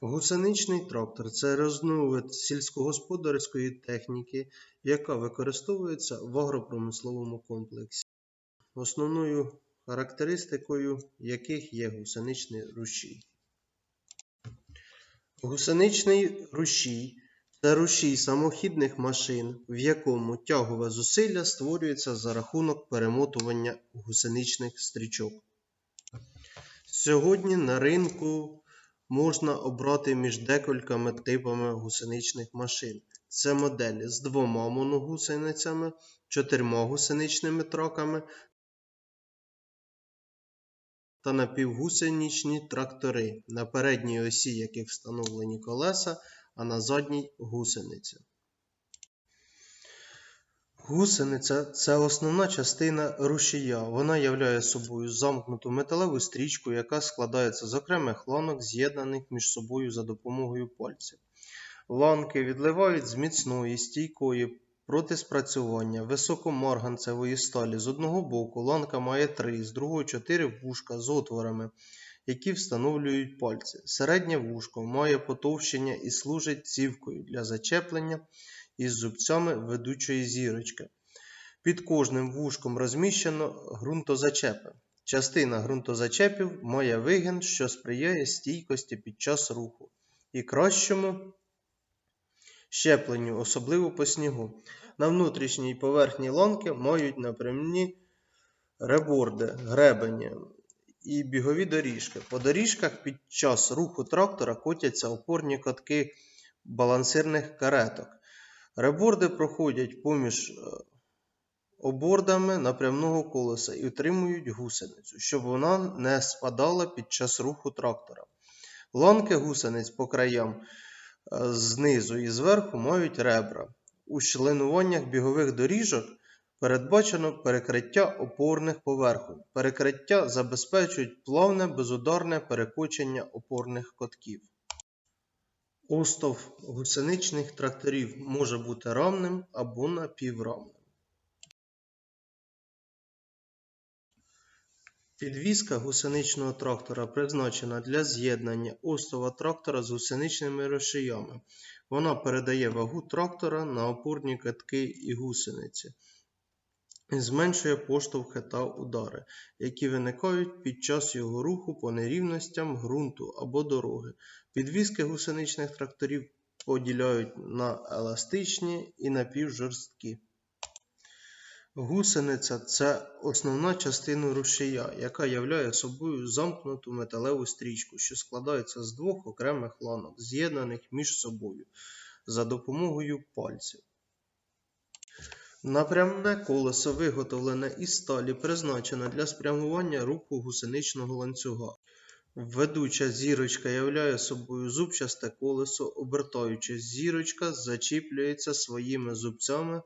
Гусеничний трактор це різновид сільськогосподарської техніки, яка використовується в агропромисловому комплексі, основною характеристикою яких є гусеничний рушій. Гусеничний рушій це рушій самохідних машин, в якому тягове зусилля створюється за рахунок перемотування гусеничних стрічок. Сьогодні на ринку можна обрати між декількома типами гусеничних машин. Це моделі з двома моногусеницями, чотирма гусеничними траками та напівгусеничні трактори, на передній осі яких встановлені колеса, а на задній гусениця. Гусениця це основна частина рушія. Вона являє собою замкнуту металеву стрічку, яка складається з окремих ланок, з'єднаних між собою за допомогою пальців. Ланки відливають з міцної, стійкої проти спрацювання високомарганцевої сталі. З одного боку ланка має три, з другого чотири вушка з отворами, які встановлюють пальці. Середнє вушко має потовщення і служить цівкою для зачеплення із зубцями ведучої зірочки. Під кожним вушком розміщено ґрунтозачепи. Частина ґрунтозачепів має вигін, що сприяє стійкості під час руху і кращому щепленню, особливо по снігу. На внутрішній поверхні ланки мають напрямні реборди, гребені і бігові доріжки. По доріжках під час руху трактора котяться опорні катки балансирних кареток. Реборди проходять поміж е, обордами напрямного колеса і утримують гусеницю, щоб вона не спадала під час руху трактора. Ланки гусениць по краям е, знизу і зверху мають ребра. У членуваннях бігових доріжок передбачено перекриття опорних поверхонь. Перекриття забезпечують плавне безударне перекочення опорних котків. Остов гусеничних тракторів може бути равним або напівравним. Підвізка гусеничного трактора призначена для з'єднання остова трактора з гусеничними рушіями. Вона передає вагу трактора на опорні катки і гусениці. Зменшує поштовхи та удари, які виникають під час його руху по нерівностям ґрунту або дороги. Підвіски гусеничних тракторів поділяють на еластичні і напівжорсткі. Гусениця це основна частина рушія, яка являє собою замкнуту металеву стрічку, що складається з двох окремих ланок, з'єднаних між собою за допомогою пальців. Напрямне колесо виготовлене із сталі призначене для спрямування руху гусеничного ланцюга. Ведуча зірочка являє собою зубчасте колесо, обертаючись зірочка зачіплюється своїми зубцями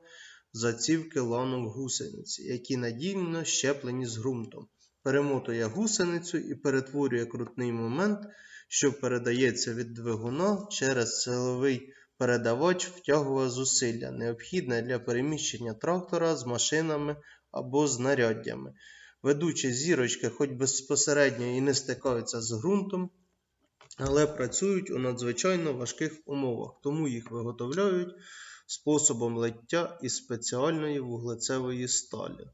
за цівки ланок гусениці, які надійно щеплені з ґрунтом, перемотує гусеницю і перетворює крутний момент, що передається від двигуна через силовий передавач втягуве зусилля, необхідне для переміщення трактора з машинами або знаряддями. Ведучі зірочки, хоч безпосередньо і не стикаються з ґрунтом, але працюють у надзвичайно важких умовах, тому їх виготовляють способом лиття із спеціальної вуглецевої сталі.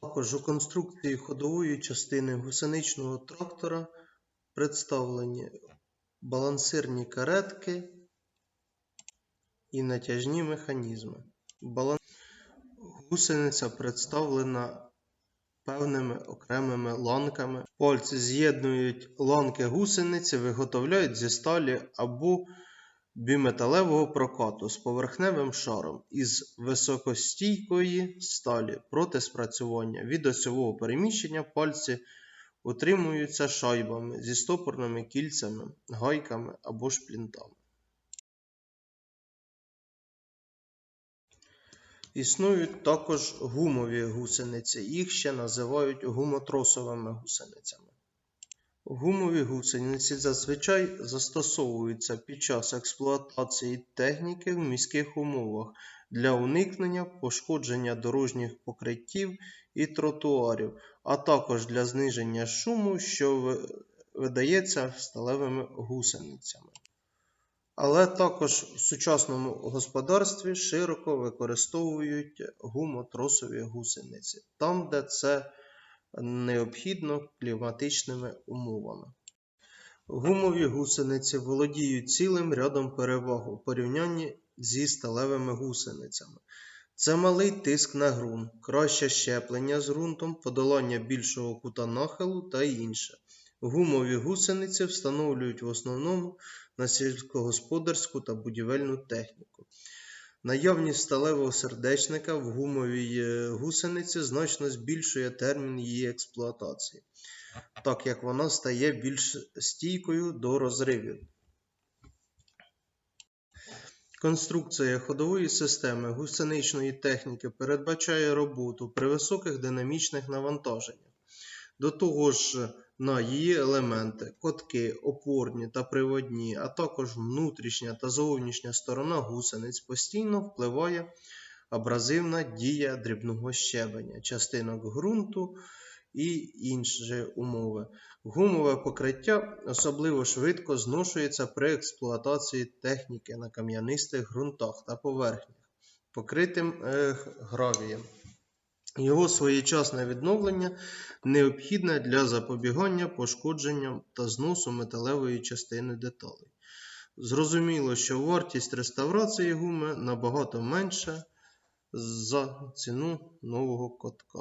Також у конструкції ходової частини гусеничного трактора представлені балансирні каретки і натяжні механізми. Балан... Гусениця представлена певними окремими ланками. Пальці з'єднують ланки гусениці, виготовляють зі сталі або біметалевого прокату з поверхневим шаром із високостійкої сталі проти спрацювання. Від осьового переміщення пальці утримуються шайбами зі стопорними кільцями, гайками або шплінтами. Існують також гумові гусениці, їх ще називають гумотросовими гусеницями. Гумові гусениці зазвичай застосовуються під час експлуатації техніки в міських умовах для уникнення пошкодження дорожніх покриттів і тротуарів, а також для зниження шуму, що видається сталевими гусеницями. Але також в сучасному господарстві широко використовують гумотросові гусениці, там, де це необхідно кліматичними умовами. Гумові гусениці володіють цілим рядом переваг у порівнянні зі сталевими гусеницями. Це малий тиск на ґрунт, краще щеплення з ґрунтом, подолання більшого кута нахилу та інше. Гумові гусениці встановлюють в основному на сільськогосподарську та будівельну техніку. Наявність сталевого сердечника в гумовій е, гусениці значно збільшує термін її експлуатації, так як вона стає більш стійкою до розривів. Конструкція ходової системи гусеничної техніки передбачає роботу при високих динамічних навантаженнях. До того ж, на її елементи, котки, опорні та приводні, а також внутрішня та зовнішня сторона гусениць постійно впливає абразивна дія дрібного щебеня, частинок ґрунту і інші умови. Гумове покриття особливо швидко зношується при експлуатації техніки на кам'янистих ґрунтах та поверхнях, покритим гравієм. Його своєчасне відновлення необхідне для запобігання пошкодженням та зносу металевої частини деталей. Зрозуміло, що вартість реставрації гуми набагато менша за ціну нового котка.